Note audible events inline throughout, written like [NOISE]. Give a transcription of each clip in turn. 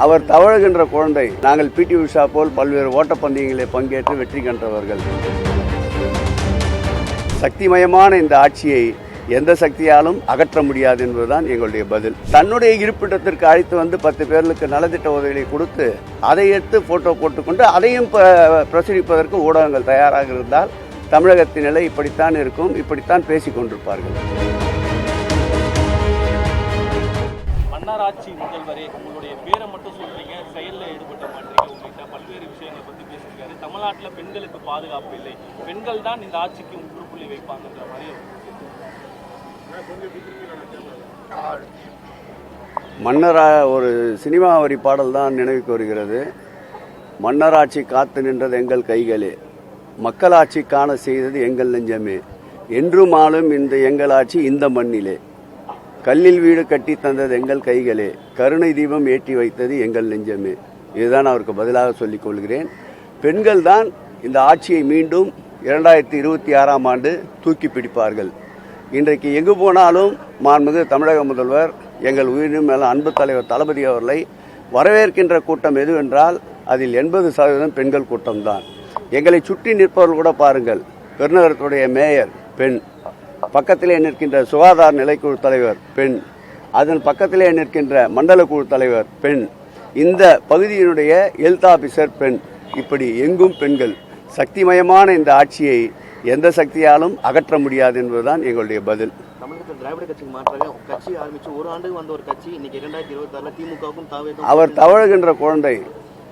அவர் தவழுகின்ற குழந்தை நாங்கள் பிடி உஷா போல் பல்வேறு ஓட்டப்பந்தயங்களில் பங்கேற்று வெற்றி கண்டவர்கள். சக்திமயமான இந்த ஆட்சியை எந்த சக்தியாலும் அகற்ற முடியாது என்பதுதான் எங்களுடைய பதில். தன்னுடைய இருப்பிடத்திற்கு அழைத்து வந்து பத்து பேர்களுக்கு நலத்திட்ட உதவிகளை கொடுத்து அதை எடுத்து போட்டோ போட்டுக்கொண்டு அதையும் ப- பிரசுரிப்பதற்கு ஊடகங்கள் தயாராக இருந்தால் தமிழகத்தின் நிலை இப்படித்தான் இருக்கும் இப்படித்தான் பேசிக் கொண்டிருப்பார்கள் மன்னராட்சி முதல்வரே உங்களுடைய பேரை மட்டும் சொல்றீங்க செயலில் ஈடுபட்ட மாட்டீங்க. உங்கள்கிட்ட பல்வேறு விஷயங்களை பற்றி பேசியிருக்காரு. தமிழ்நாட்டில் பெண்களுக்கு பாதுகாப்பு இல்லை. பெண்கள் தான் இந்த ஆட்சிக்கு முற்றுப்புள்ளி வைப்பாங்கன்ற மாதிரி மன்னரா ஒரு சினிமா வரி பாடல் தான் நினைவுக்கு வருகிறது. மன்னராட்சி காத்து நின்றது எங்கள் கைகளே. மக்களாட்சி காண செய்தது எங்கள் நெஞ்சமே. என்றும் ஆளும் இந்த எங்கள் ஆட்சி இந்த மண்ணிலே. கல்லில் வீடு கட்டி தந்தது எங்கள் கைகளே. கருணை தீபம் ஏற்றி வைத்தது எங்கள் நெஞ்சமே. இதுதான் அவருக்கு பதிலாக சொல்லிக் கொள்கிறேன். பெண்கள் தான் இந்த ஆட்சியை மீண்டும் இரண்டாயிரத்தி இருபத்தி ஆறாம் ஆண்டு தூக்கி பிடிப்பார்கள். இன்றைக்கு எங்கு போனாலும் மாண்புமிகு தமிழக முதல்வர் எங்கள் உயிரினும் மேல அன்பு தலைவர் தளபதி அவர்களை வரவேற்கின்ற கூட்டம் எதுவென்றால் அதில் எண்பது சதவீதம் பெண்கள் கூட்டம்தான். எங்களை சுற்றி நிற்பவர்கள் கூட பாருங்கள். பெருநகரத்துடைய மேயர் பெண். பக்கத்திலே நிற்கின்ற சுகாதார நிலைக்குழு தலைவர் பெண். அதன் பக்கத்திலே நிற்கின்ற மண்டல குழு தலைவர் பெண். இந்த பகுதியினுடைய ஹெல்த் ஆபீசர் பெண். இப்படி எங்கும் பெண்கள். சக்திமயமான இந்த ஆட்சியை எந்த சக்தியாலும் அகற்ற முடியாது என்பதுதான் எங்களுடைய பதில். அவர் தவழுகின்ற குழந்தை.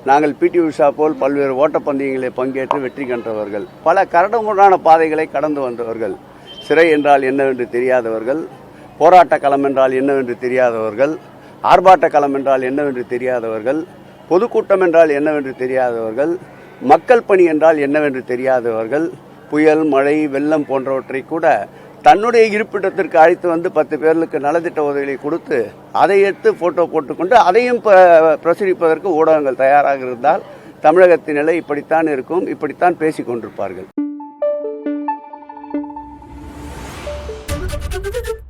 நாங்கள் பிடி உஷா போல் பல்வேறு ஓட்டப்பந்தயங்களில் பங்கேற்று வெற்றி கண்டவர்கள். பல கரடுமுரடான பாதைகளை கடந்து வந்தவர்கள். சிறை என்றால் என்னவென்று தெரியாதவர்கள் போராட்ட களம் என்றால் என்னவென்று தெரியாதவர்கள் ஆர்ப்பாட்ட களம் என்றால் என்னவென்று தெரியாதவர்கள் பொதுக்கூட்டம் என்றால் என்னவென்று தெரியாதவர்கள் மக்கள் பணி என்றால் என்னவென்று தெரியாதவர்கள் புயல் மழை வெள்ளம் போன்றவற்றை கூட தன்னுடைய இருப்பிடத்திற்கு அழைத்து வந்து பத்து பேர்களுக்கு நலத்திட்ட உதவிகளை கொடுத்து அதை எடுத்து போட்டோ போட்டுக்கொண்டு அதையும் ப- பிரசுரிப்பதற்கு ஊடகங்கள் தயாராக இருந்தால் தமிழகத்தின் நிலை இப்படித்தான் இருக்கும் இப்படித்தான் பேசிக் கொண்டிருப்பார்கள் Thank [LAUGHS] you.